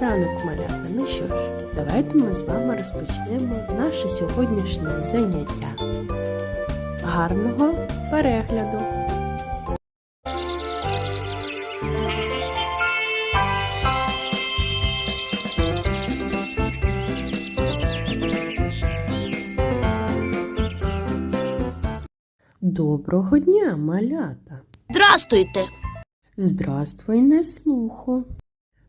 ранок, малята. Ну що ж, давайте ми з вами розпочнемо наше сьогоднішнє заняття. Гарного перегляду! Доброго дня, малята! Здрастуйте. Здравствуй,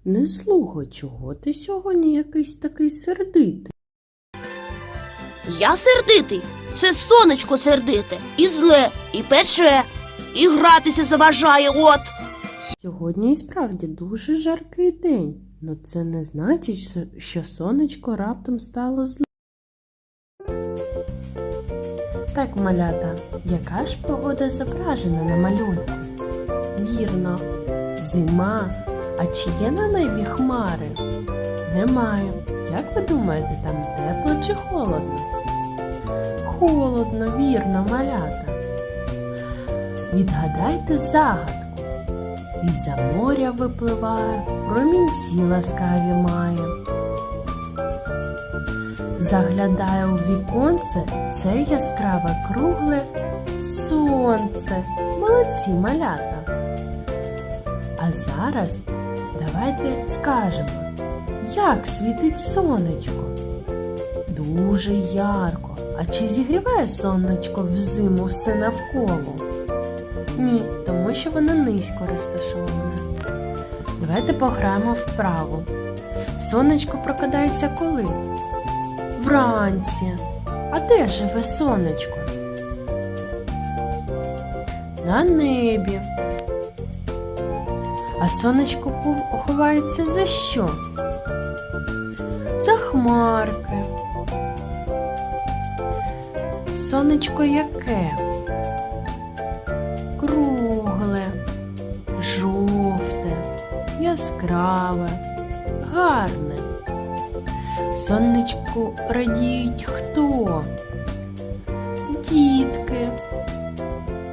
неслухо. Неслухо, чого ти сьогодні якийсь такий сердитий? Я сердитий. Це сонечко сердите. І зле, і пече, і гратися заважає. От. Сьогодні і справді дуже жаркий день, но це не значить, що- сонечко раптом стало злим. Так, малята, яка ж погода зображена на малюнку? Вірно, зима. А чи є на небі хмари? Немає. Як ви думаєте, там тепло чи холодно? Холодно, вірно, малята. Відгадайте загадку. Із-за моря випливає, промінці ласкаві має. Заглядає у віконце це яскраве кругле сонце. Молодці малята. А зараз давайте скажемо, як світить сонечко. Дуже ярко. А чи зігріває сонечко взиму все навколо? Ні, тому що воно низько розташоване. Давайте пограємо вправо. Сонечко прокидається коли? Вранці. А де живе сонечко? На небі. А сонечко ховається за що? За хмарки. Сонечко яке? кругле, жовте, яскраве, гарне. Сонечку радіють хто? Дітки,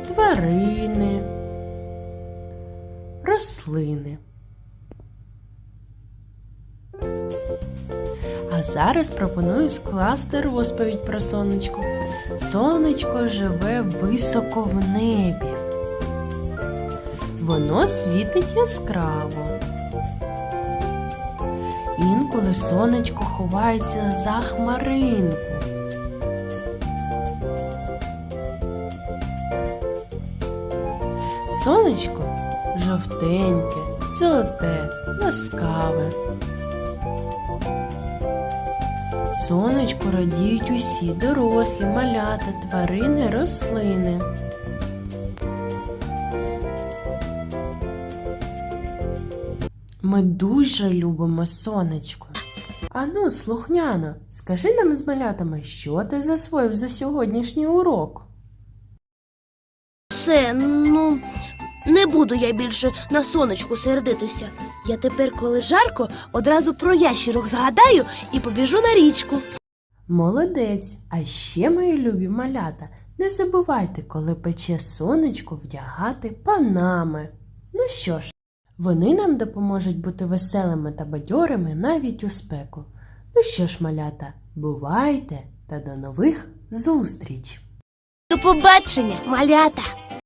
тварини, рослини. А зараз пропоную скласти розповідь про сонечко. Сонечко живе високо в небі. Воно світить яскраво. Інколи сонечко ховається за хмаринку. Сонечко жовтеньке, золоте, ласкаве. Сонечку радіють усі дорослі, малята, тварини, рослини. Ми дуже любимо сонечко. Ану, слухняно, скажи нам з малятами, що ти засвоїв за сьогоднішній урок? Все, ну, не буду я більше на сонечку сердитися. Я тепер, коли жарко, одразу про ящірок згадаю і побіжу на річку. Молодець! А ще, мої любі малята, не забувайте, коли пече сонечко, вдягати панами. Ну що ж, вони нам допоможуть бути веселими та бадьорими навіть у спеку. Ну що ж, малята, бувайте та до нових зустріч! До побачення, малята!